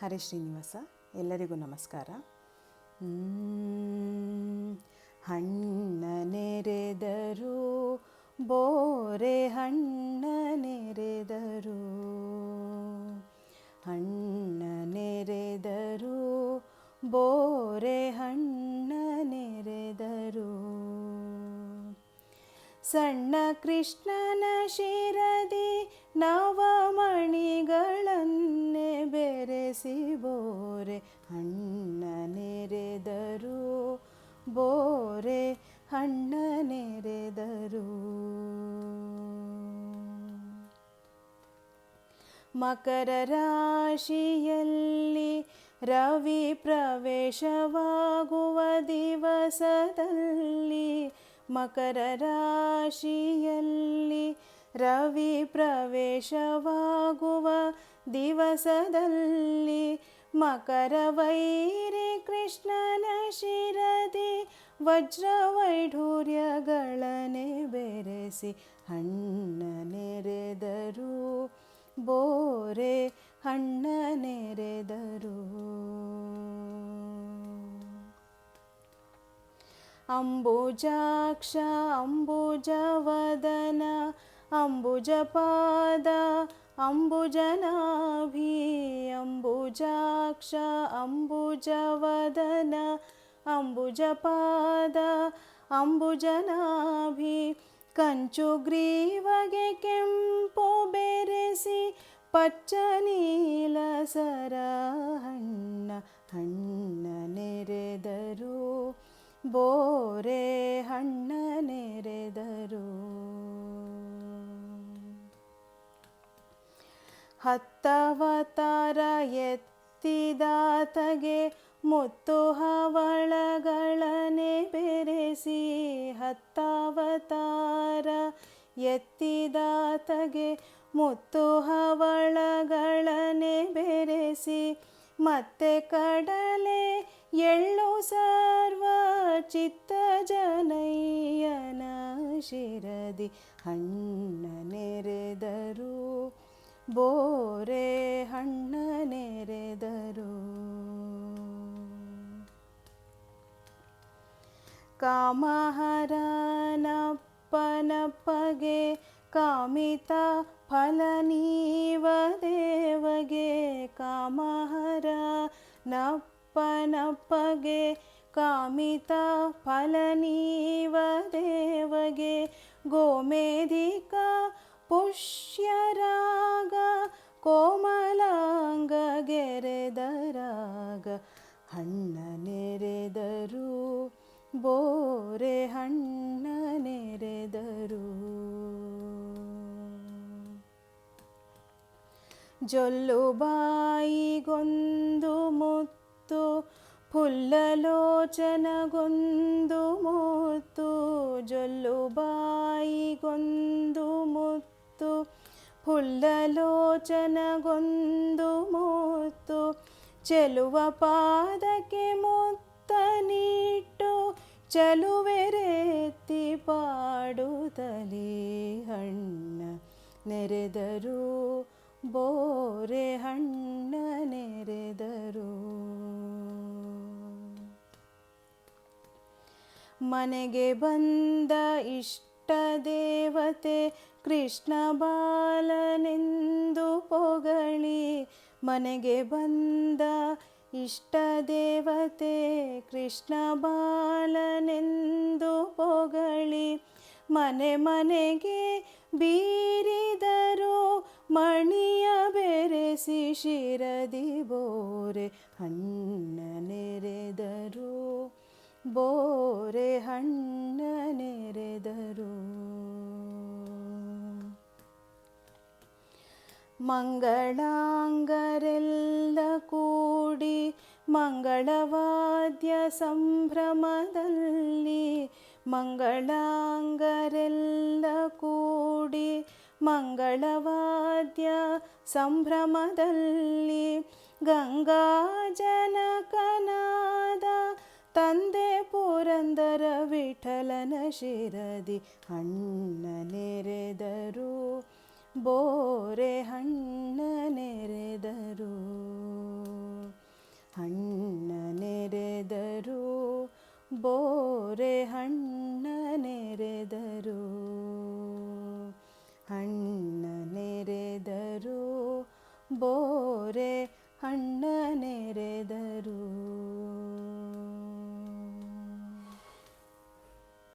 ಹರೇ ಶ್ರೀನಿವಾಸ, ಎಲ್ಲರಿಗೂ ನಮಸ್ಕಾರ. ಹಣ್ಣ ನೆರೆದರು, ಬೋರೆ ಹಣ್ಣ ನೆರೆದರು ಹಣ್ಣ ನೆರೆದರು, ಬೋರೆ ಹಣ್ಣ ನೆರೆದರು, ಸಣ್ಣ ಕೃಷ್ಣನ ಶಿರದಿ ನವಮಣಿಗಳನ್ನು ಬೋರೆ ಹಣ್ಣ ನೆರೆದರು. ಬೋರೆ ಹಣ್ಣ ನೆರೆದರು. ಮಕರ ರಾಶಿಯಲ್ಲಿ ರವಿ ಪ್ರವೇಶವಾಗುವ ದಿವಸದಲ್ಲಿ, ಮಕರ ರಾಶಿಯಲ್ಲಿ ರವಿ ಪ್ರವೇಶವಾಗುವ ದಿವಸದಲ್ಲಿ ಮಕರ ವೈರಿ ಕೃಷ್ಣನ ಶಿರದಿ ವಜ್ರ ವೈಢೂರ್ಯಗಳನೆ ಬೆರೆಸಿ ಹಣ್ಣ ನೆರೆದರು ಬೋರೆ ಹಣ್ಣ ನೆರೆದರು ಅಂಬುಜಾಕ್ಷ ಅಂಬುಜವದನ ಅಂಬುಜಪಾದ ಅಂಬುಜವದನ, ಅಂಬುಜಪಾದ, ಅಂಬುಜನಾಭಿ, ಕಂಚುಗ್ರೀವಗೆ ಕೆಂಪು ಬೆರೆಸಿ ಪಚ್ಚ ನೀಲ ಸರ ಹಣ್ಣ ಹಣ್ಣ ನೆರೆದರು, ಬೋರೆ ಹಣ್ಣ ನೆರೆದರು. ಹತ್ತವತಾರ ಎತ್ತಿದಾತಗೆ ಮುತ್ತು ಹವಳಗಳನೆ ಬೆರೆಸಿ ಹತ್ತವತಾರ ಎತ್ತಿದಾತಗೆ ಮುತ್ತು ಹವಳಗಳನೆ ಬೆರೆಸಿ ಮತ್ತೆ ಕಡಲೆ ಎಳ್ಳು ಸರ್ವ ಚಿತ್ತ ಜನಯ್ಯನ ಶಿರದಿ ಹಣ್ಣ ನೆರೆದರು. ಬೋರೆ ಹಣ್ಣ ನೆರೆದರು. ಕಾಮಹರನಪ್ಪನಪ್ಪಗೆ ಕಾಮಿತ ಫಲ ನೀವ ದೇವಗೆ ಕಾಮಹರ ನಪ್ಪನಪ್ಪಗೆ ಕಾಮಿತ ಫಲ ನೀವ ದೇವಗೆ, ಗೋಮೇಧಿಕ ಪುಷ್ಯರಾಗ ಕೋಮಲಾಂಗ ಗೆರೆದರಾಗ ಹಣ್ಣ ನೆರೆದರು ಬೋರೆ ಹಣ್ಣ ನೆರೆದರು ಜೊಲ್ಲು ಬಾಯಿಗೊಂದು ಮುತ್ತು ಫುಲ್ಲಲೋಚನಗೊಂದು ಮುತ್ತು ಫುಲ್ಲಲೋಚನಗೊಂದು ಮುತ್ತು ಚೆಲುವ ಪಾದಕ್ಕೆ ಮುತ್ತ ನೀಟ್ಟು ಚಲುವೆರೆತ್ತಿ ಪಾಡುತ್ತಲೇ ಹಣ್ಣ ನೆರೆದರು, ಬೋರೆ ಹಣ್ಣ ನೆರೆದರು. ಮನೆಗೆ ಬಂದ ಇಷ್ಟ ದೇವತೆ ಕೃಷ್ಣ ಬಾಲನೆಂದು ಪೊಗಳಿ ಮನೆಗೆ ಬಂದ ಇಷ್ಟ ದೇವತೆ ಕೃಷ್ಣ ಬಾಲನೆಂದು ಪೊಗಳಿ ಮನೆ ಮನೆಗೆ ಬೀರಿದರು ಮಣಿಯ ಬೆರೆಸಿ ಶಿರದಿ ಬೋರೆ ಹಣ್ಣ ನೆರೆದರು ಬೋರೆ ಹಣ್ಣ ನೆರೆದರು. ಮಂಗಳಾಂಗರೆಲ್ಲ ಕೂಡಿ ಮಂಗಳವಾದ್ಯ ಸಂಭ್ರಮದಲ್ಲಿ ಮಂಗಳಾಂಗರೆಲ್ಲ ಕೂಡಿ ಮಂಗಳವಾದ್ಯ ಸಂಭ್ರಮದಲ್ಲಿ ಗಂಗಾ ಜನಕನಾದ ತಂದೆ ಪುರಂದರ ವಿಠಲನ ಶಿರದಿ ಹಣ್ಣನೆರೆದರು ಬೋರೆ ಹಣ್ಣು ನೆರೆದರು. ಹಣ್ಣ ನೆರೆದರು, ಬೋರೆ ಹಣ್ಣನೆರೆದರು ಹಣ್ಣನೆರೆದರು ಬೋರೆ ಹಣ್ಣನೆರೆದರು